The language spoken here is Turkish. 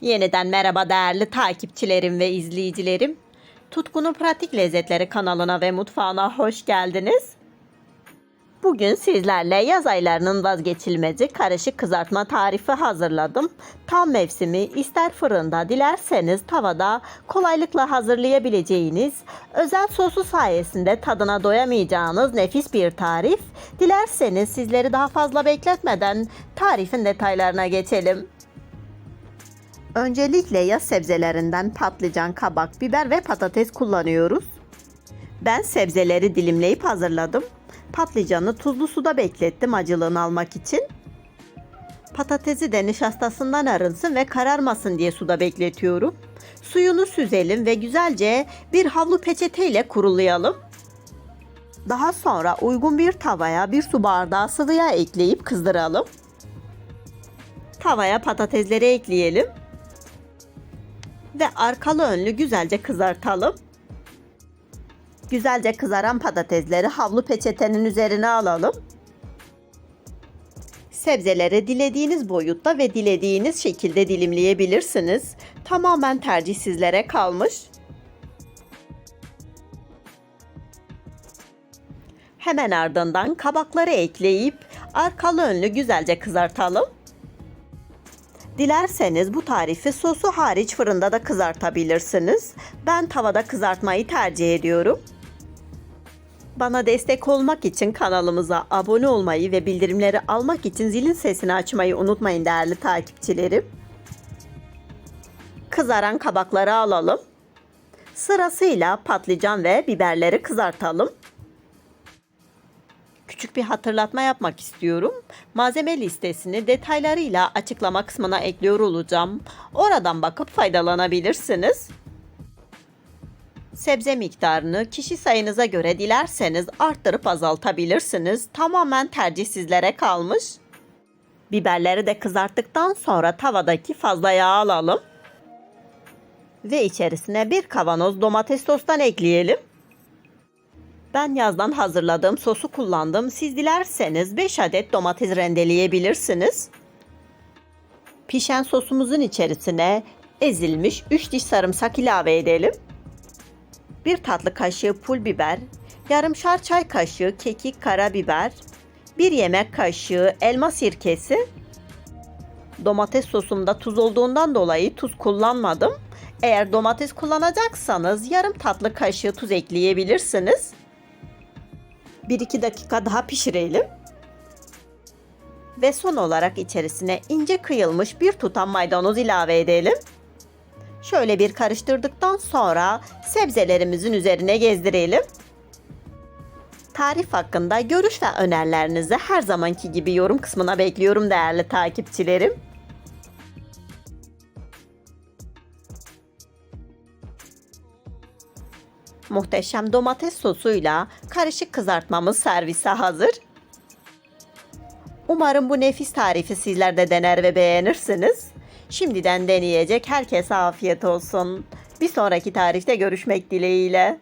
Yeniden merhaba değerli takipçilerim ve izleyicilerim. Tutkunun Pratik Lezzetleri kanalına ve mutfağına hoş geldiniz. Bugün sizlerle yaz aylarının vazgeçilmezi karışık kızartma tarifi hazırladım. Tam mevsimi ister fırında dilerseniz tavada kolaylıkla hazırlayabileceğiniz özel sosu sayesinde tadına doyamayacağınız nefis bir tarif. Dilerseniz sizleri daha fazla bekletmeden tarifin detaylarına geçelim. Öncelikle yaz sebzelerinden patlıcan, kabak, biber ve patates kullanıyoruz. Ben sebzeleri dilimleyip hazırladım. Patlıcanı tuzlu suda beklettim acılığını almak için. Patatesi de nişastasından arınsın ve kararmasın diye suda bekletiyorum. Suyunu süzelim ve güzelce bir havlu peçete ile kurulayalım. Daha sonra uygun bir tavaya bir su bardağı sıvı yağ ekleyip kızdıralım. Tavaya patatesleri ekleyelim ve arkalı önlü güzelce kızartalım. Güzelce kızaran patatesleri havlu peçetenin üzerine alalım. Sebzeleri dilediğiniz boyutta ve dilediğiniz şekilde dilimleyebilirsiniz. Tamamen tercih sizlere kalmış. Hemen ardından kabakları ekleyip arkalı önlü güzelce kızartalım. Dilerseniz bu tarifi sosu hariç fırında da kızartabilirsiniz. Ben tavada kızartmayı tercih ediyorum. Bana destek olmak için kanalımıza abone olmayı ve bildirimleri almak için zilin sesini açmayı unutmayın değerli takipçilerim. Kızaran kabakları alalım. Sırasıyla patlıcan ve biberleri kızartalım. Küçük bir hatırlatma yapmak istiyorum. Malzeme listesini detaylarıyla açıklama kısmına ekliyor olacağım. Oradan bakıp faydalanabilirsiniz. Sebze miktarını kişi sayınıza göre dilerseniz arttırıp azaltabilirsiniz. Tamamen tercih sizlere kalmış. Biberleri de kızarttıktan sonra tavadaki fazla yağ alalım. Ve içerisine bir kavanoz domates sostan ekleyelim. Ben yazdan hazırladığım sosu kullandım. Siz dilerseniz 5 adet domates rendeleyebilirsiniz. Pişen sosumuzun içerisine ezilmiş 3 diş sarımsak ilave edelim. 1 tatlı kaşığı pul biber, yarımşar çay kaşığı kekik karabiber, 1 yemek kaşığı elma sirkesi. Domates sosumda tuz olduğundan dolayı tuz kullanmadım. Eğer domates kullanacaksanız yarım tatlı kaşığı tuz ekleyebilirsiniz. 1-2 dakika daha pişirelim. Ve son olarak içerisine ince kıyılmış bir tutam maydanoz ilave edelim. Şöyle bir karıştırdıktan sonra sebzelerimizin üzerine gezdirelim. Tarif hakkında görüş ve önerilerinizi her zamanki gibi yorum kısmına bekliyorum değerli takipçilerim. Muhteşem domates sosuyla karışık kızartmamız servise hazır. Umarım bu nefis tarifi sizler de dener ve beğenirsiniz. Şimdiden deneyecek herkese afiyet olsun. Bir sonraki tarifte görüşmek dileğiyle.